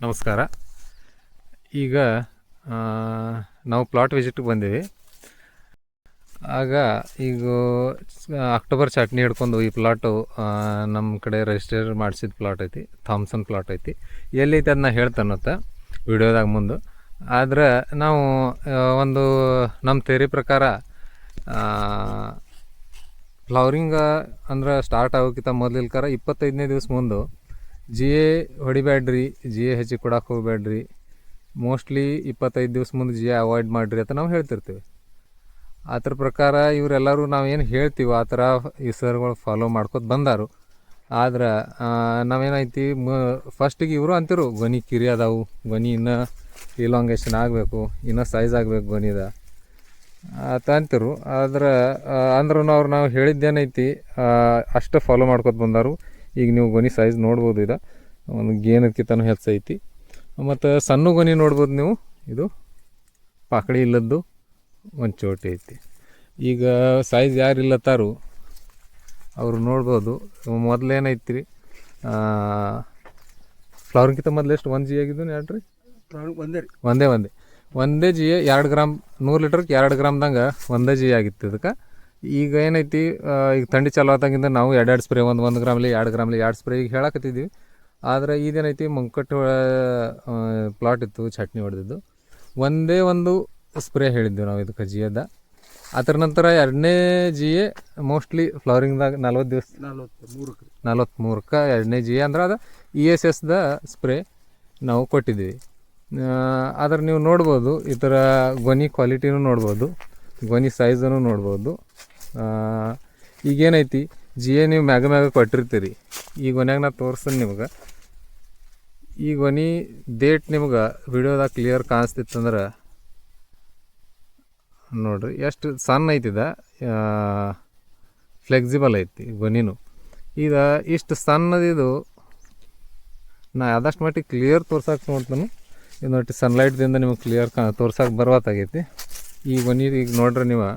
ನಮಸ್ಕಾರ. ಈಗ ನಾವು ಪ್ಲಾಟ್ ವಿಸಿಟ್ಗೆ ಬಂದೀವಿ. ಆಗ, ಈಗ ಅಕ್ಟೋಬರ್ ಚಟ್ನಿ ಹಿಡ್ಕೊಂಡು ಈ ಪ್ಲಾಟು ನಮ್ಮ ಕಡೆ ರಿಜಿಸ್ಟರ್ ಮಾಡಿಸಿದ ಪ್ಲಾಟ್ ಐತಿ ಥಾಮ್ಸನ್ ಪ್ಲಾಟ್ ಐತಿ. ಎಲ್ಲೈತೆ ಅದನ್ನ ಹೇಳ್ತಾನತ್ತ ವಿಡಿಯೋದಾಗ ಮುಂದೆ. ಆದ್ರೆ, ನಾವು ಒಂದು ನಮ್ಮ ಥೇರಿ ಪ್ರಕಾರ ಫ್ಲವರಿಂಗ ಅಂದ್ರೆ ಸ್ಟಾರ್ಟ್ ಆಗೋಕ್ಕಿಂತ ಮೊದಲಿಲ್ಕರ ಇಪ್ಪತ್ತೈದನೇ ದಿವಸ ಮುಂದೆ ಜಿ ಎ ಹೊಡಿಬ್ಯಾಡ್ರಿ ಜಿ ಎ ಹೆಚ್ಚಿಗೆ ಕೊಡಕ್ಕೆ ಹೋಗ್ಬೇಡ್ರಿ. ಮೋಸ್ಟ್ಲಿ ಇಪ್ಪತ್ತೈದು ದಿವಸ ಮುಂದೆ ಜಿ ಎ ಅವಾಯ್ಡ್ ಮಾಡಿರಿ ಅಂತ ನಾವು ಹೇಳ್ತಿರ್ತೀವಿ. ಅದ್ರ ಪ್ರಕಾರ ಇವರೆಲ್ಲರೂ ನಾವು ಏನು ಹೇಳ್ತೀವಿ ಆ ಥರ ಈ ಸರ್ಗಳು ಫಾಲೋ ಮಾಡ್ಕೊತ ಬಂದಾರು. ಆದ್ರೆ ಆ, ನಾವೇನೈತಿ ಮ ಫಸ್ಟಿಗೆ ಇವರು ಅಂತಿರು ಗೊನಿ ಕಿರಿ ಅದಾವು ಗೊನಿ ಇನ್ನೂ ಇಲಾಂಗೇಷನ್ ಆಗಬೇಕು ಇನ್ನೂ ಸೈಜ್ ಆಗಬೇಕು ಗೊನಿದ ಅಂತ ಅಂತಿರು. ಆದ್ರೆ ಅಂದ್ರೂ ಅವ್ರು ನಾವು ಹೇಳಿದ್ದೇನೈತಿ ಆ, ಅಷ್ಟು ಫಾಲೋ ಮಾಡ್ಕೊತ ಬಂದಾರು. ಈಗ ನೀವು ಗೊನಿ ಸೈಜ್ ನೋಡ್ಬೋದು ಇದು ಒಂದು ಗೇನಕ್ಕಿಂತನೂ ಹೆಚ್ಚೈತಿ ಮತ್ತು ಸಣ್ಣ ಗೊನಿ ನೋಡ್ಬೋದು ನೀವು. ಇದು ಪಾಕಡಿ ಇಲ್ಲದ್ದು ಒಂದು ಚೋಟಿ ಐತಿ. ಈಗ ಸೈಜ್ ಯಾರು ಇಲ್ಲತ್ತಾರು ಅವರು ನೋಡ್ಬೋದು. ಮೊದಲೇನೈತಿ ರೀ ಫ್ಲವರ್ಗಿಂತ ಮೊದಲು ಎಷ್ಟು? ಒಂದು ಜಿ ಆಗಿದ್ದು ಎರಡು ರೀ ಒಂದೇ ರೀ. ಒಂದೇ ಒಂದೇ. ಒಂದೇ ಜಿ ಎರಡು ಗ್ರಾಮ್ ನೂರು ಲೀಟ್ರ್ಗೆ ಎರಡು ಗ್ರಾಮ್ದಂಗೆ ಒಂದೇ ಜಿ ಆಗಿತ್ತು ಇದಕ್ಕೆ. ಈಗ ಏನೈತಿ ಈಗ ಥಂಡಿ ಚಾಲು ಆದಾಗಿಂದ ನಾವು ಎರಡೆರಡು ಸ್ಪ್ರೇ ಒಂದು ಒಂದು ಗ್ರಾಮ್ಲಿ ಎರಡು ಗ್ರಾಮ್ಲಿ ಎರಡು ಸ್ಪ್ರೇ ಈಗ ಹೇಳಕತ್ತಿದ್ವಿ. ಆದರೆ ಇದೇನೈತಿ ಮಂಕಟ್ಟು ಪ್ಲಾಟ್ ಇತ್ತು ಚಟ್ನಿ ಹೊಡೆದಿದ್ದು. ಒಂದೇ ಒಂದು ಸ್ಪ್ರೇ ಹೇಳಿದ್ವಿ ನಾವು ಇದಕ್ಕೆ ಜಿಯದ. ಅದರ ನಂತರ ಎರಡನೇ ಜಿ ಎ ಮೋಸ್ಟ್ಲಿ ಫ್ಲವರಿಂಗ್ದಾಗ ನಲ್ವತ್ತು ದಿವಸ ನಲ್ವತ್ತು ಮೂರಕ್ಕೆ ರೀ ನಲ್ವತ್ತ್ಮೂರಕ್ಕೆ ಎರಡನೇ ಜಿ ಅಂದ್ರೆ ಅದು ಇ ಎಸ್ ಎಸ್ದ ಸ್ಪ್ರೇ ನಾವು ಕೊಟ್ಟಿದ್ದೀವಿ. ಆದ್ರೆ ನೀವು ನೋಡ್ಬೋದು ಈ ಥರ ಗೊನಿ ಕ್ವಾಲಿಟಿನೂ ನೋಡ್ಬೋದು ಗೊನಿ ಸೈಜನ್ನು ನೋಡ್ಬೋದು. ಈಗೇನೈತಿ ಜಿ ಎ ನೀವು ಮ್ಯಾಗ ಮ್ಯಾಗ ಕೊಟ್ಟಿರ್ತೀರಿ. ಈ ಗೊನ್ಯಾಗ ನಾ ತೋರಿಸ್ತೀನಿ ನಿಮ್ಗೆ. ಈ ಗೊನಿ ಡೇಟ್ ನಿಮ್ಗೆ ವಿಡಿಯೋದಾಗ ಕ್ಲಿಯರ್ ಕಾಣಿಸ್ತಿತ್ತಂದ್ರೆ, ನೋಡ್ರಿ, ಎಷ್ಟು ಸಣ್ಣ ಐತಿದ ಫ್ಲೆಕ್ಸಿಬಲ್ ಐತಿ ಗೊನಿನು. ಈಗ ಇಷ್ಟು ಸಣ್ಣದಿದು ನಾ ಆದಷ್ಟು ಮಟ್ಟಿಗೆ ಕ್ಲಿಯರ್ ತೋರ್ಸಕ್ಕೆ ನೋಡ್ತಾನೆ. ಇದು ನೋಡಿ ಸನ್ಲೈಟ್ದಿಂದ ನಿಮಗೆ ಕ್ಲಿಯರ್ ಕಾ ತೋರ್ಸಕ್ಕೆ ಬರುವತ್ತಾಗೈತಿ ಈಗ ಗೊನಿ ಈಗ ನೋಡ್ರಿ ನೀವು.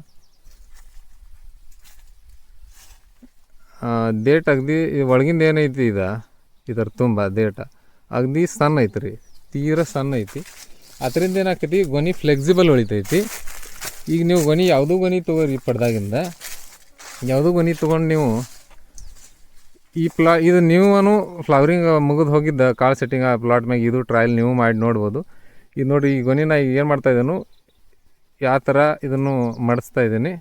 ಡೇಟ್ ಅಗದಿ ಒಳಗಿಂದ ಏನೈತಿ ಇದ ಇದರ ತುಂಬ ದೇಟ ಅಗದಿ ಸಣ್ಣ ಐತಿ ರೀ ತೀರ ಸಣ್ಣ ಐತಿ. ಅದರಿಂದ ಏನಾಗ್ತೈತಿ ಗೊನಿ ಫ್ಲೆಕ್ಸಿಬಲ್ ಉಳಿತೈತಿ. ಈಗ ನೀವು ಗೊನಿ ಯಾವುದೂ ಗೊನಿ ತೊಗೋರಿ ಪಡ್ದಾಗಿಂದ. ಯಾವುದೂ ಗೊನಿ ತೊಗೊಂಡು ನೀವು ಈ ಪ್ಲಾ, ಇದು ನೀವು ಫ್ಲವರಿಂಗ್ ಮುಗಿದು ಹೋಗಿದ್ದ, ಕಾಳು ಸೆಟ್ಟಿಂಗ್ ಆ ಪ್ಲಾಟ್ ಮ್ಯಾಗ ಇದು ಟ್ರಯಲ್ ನೀವು ಮಾಡಿ ನೋಡ್ಬೋದು. ಇದು ನೋಡಿ, ಈ ಗೊನಿನ ಈಗ ಏನು ಮಾಡ್ತಾ ಇದ್ದೇನು ಯಾವ ಥರ ಇದನ್ನು ಮಾಡಿಸ್ತಾ ಇದ್ದೀನಿ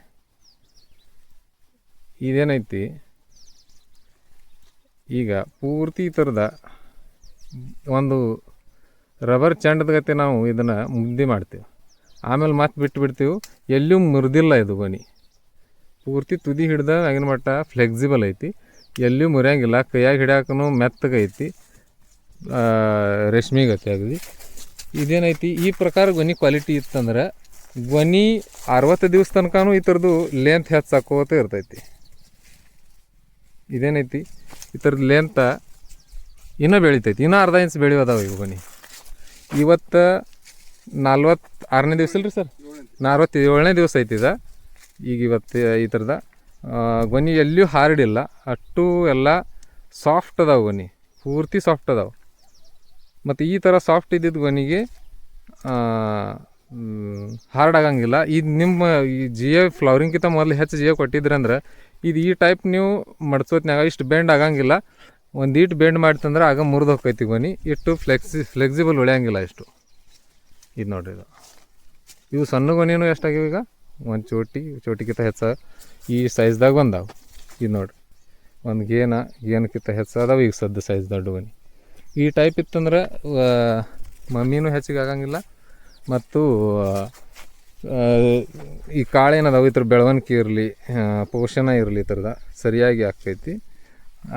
ಇದೇನೈತಿ? ಈಗ ಪೂರ್ತಿ ಈ ಥರದ ಒಂದು ರಬ್ಬರ್ ಚೆಂಡದ ಗತೆ ನಾವು ಇದನ್ನು ಮುದ್ದೆ ಮಾಡ್ತೇವೆ. ಆಮೇಲೆ ಮತ್ತೆ ಬಿಟ್ಟು ಬಿಡ್ತೀವಿ ಎಲ್ಲೂ ಮುರಿದಿಲ್ಲ ಇದು ಗೊನಿ ಪೂರ್ತಿ ತುದಿ ಹಿಡ್ದ ಆಗಿನ ಮಟ್ಟ ಫ್ಲೆಕ್ಸಿಬಲ್ ಐತಿ. ಎಲ್ಲೂ ಮುರಿಯಂಗಿಲ್ಲ. ಕೈಯಾಗ ಹಿಡ್ಯಾಕೂ ಮೆತ್ತಗೈತಿ ರೇಷ್ಮೆ ಗತಿ ಆಗಲಿ. ಇದೇನೈತಿ? ಈ ಪ್ರಕಾರ ಗೊನಿ ಕ್ವಾಲಿಟಿ ಇತ್ತಂದ್ರೆ ಗೊನಿ ಅರವತ್ತು ದಿವಸ ತನಕನೂ ಈ ಥರದ್ದು ಲೆಂತ್ ಹೆಚ್ಚಾಕೋತ ಇರ್ತೈತಿ. ಇದೇನೈತಿ? ಈ ಥರದ್ದು ಲೆಂತ ಇನ್ನೂ ಬೆಳಿತೈತಿ. ಇನ್ನೂ ಅರ್ಧ ಇಂಚ್ ಬೆಳೆಯೋದಾವ ಇವು ಬನ್ನಿ ಇವತ್ತು ನಲ್ವತ್ತು ಆರನೇ ದಿವಸ ಇಲ್ರಿ ಸರ್? ನಲ್ವತ್ತು ಏಳನೇ ದಿವಸ ಐತಿ ಇದು. ಈಗ ಇವತ್ತು ಈ ಥರದ ಗೊನಿ ಎಲ್ಲಿಯೂ ಹಾರ್ಡಿಲ್ಲ. ಅಷ್ಟು ಎಲ್ಲ ಸಾಫ್ಟ್ ಅದಾವೆ ಗೊನಿ. ಪೂರ್ತಿ ಸಾಫ್ಟ್ ಅದಾವೆ. ಮತ್ತು ಈ ಥರ ಸಾಫ್ಟ್ ಇದ್ದಿದ್ದು ಗೊನಿಗೆ ಹಾರ್ಡ್ ಆಗಂಗಿಲ್ಲ. ಇದು ನಿಮ್ಮ ಈ ಜಿಯೋ ಫ್ಲವರಿಂಗ್ಕಿಂತ ಮೊದಲು ಹೆಚ್ಚು ಜಿಯೋ ಕೊಟ್ಟಿದ್ರಂದ್ರೆ ಇದು ಈ ಟೈಪ್ ನೀವು ಮಡ್ಸೋತ್ನಾಗ ಇಷ್ಟು ಬೆಂಡ್ ಆಗಂಗಿಲ್ಲ. ಒಂದು ಈಟು ಬೆಂಡ್ ಮಾಡ್ತಂದ್ರೆ ಆಗ ಮುರಿದು ಹೋಗ್ತೈತಿ ಗೊನಿ ಇಟ್ಟು ಫ್ಲೆಕ್ಸಿ ಫ್ಲೆಕ್ಸಿಬಲ್ ಉಳಿಯಂಗಿಲ್ಲ ಇಷ್ಟು. ಇದು ನೋಡ್ರಿ ಇದು. ಇವು ಸಣ್ಣ ಗೊನಿನೂ ಎಷ್ಟಾಗಿವೆ ಈಗ? ಒಂದು ಚೋಟಿ ಚೋಟಿಗಿಂತ ಹೆಚ್ಚ ಈ ಸೈಜ್ದಾಗ ಬಂದಾವು. ಇದು ನೋಡ್ರಿ. ಒಂದು ಗೇನ, ಗೇನಕ್ಕಿಂತ ಹೆಚ್ಚು ಈಗ ಸದ್ದು ಸೈಜ್ ದೊಡ್ಡ ಗೊನಿ ಈ ಟೈಪ್ ಇತ್ತಂದ್ರೆ ಮಮ್ಮಿನೂ ಹೆಚ್ಚಿಗೆ ಆಗಂಗಿಲ್ಲ. ಮತ್ತು ಈ ಕಾಳು ಈ ಥರ ಬೆಳವಣಿಗೆ ಇರಲಿ ಪೋಷಣ ಇರಲಿ ಈ ಥರದ ಸರಿಯಾಗಿ ಆಗ್ತೈತಿ.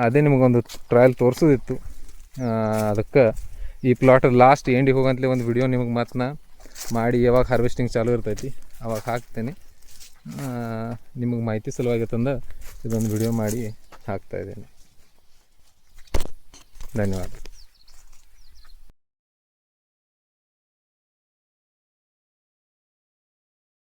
ಅದೇ ನಿಮಗೊಂದು ಟ್ರಯಲ್ ತೋರಿಸೋದಿತ್ತು. ಅದಕ್ಕೆ ಈ ಪ್ಲಾಟ್ ಲಾಸ್ಟ್ ಎಂಡಿಗೆ ಹೋಗಂತಲೇ ಒಂದು ವಿಡಿಯೋ ನಿಮಗೆ ಮಾತನ್ನ ಮಾಡಿ ಯಾವಾಗ ಹಾರ್ವೆಸ್ಟಿಂಗ್ ಚಾಲು ಇರ್ತೈತಿ, ಅವಾಗ ಹಾಕ್ತೇನೆ. ನಿಮಗೆ ಮಾಹಿತಿ ಸಲುವಾಗಿ ತಂದ ಇದೊಂದು ವಿಡಿಯೋ ಮಾಡಿ ಹಾಕ್ತಾ ಇದ್ದೇನೆ. ಧನ್ಯವಾದ.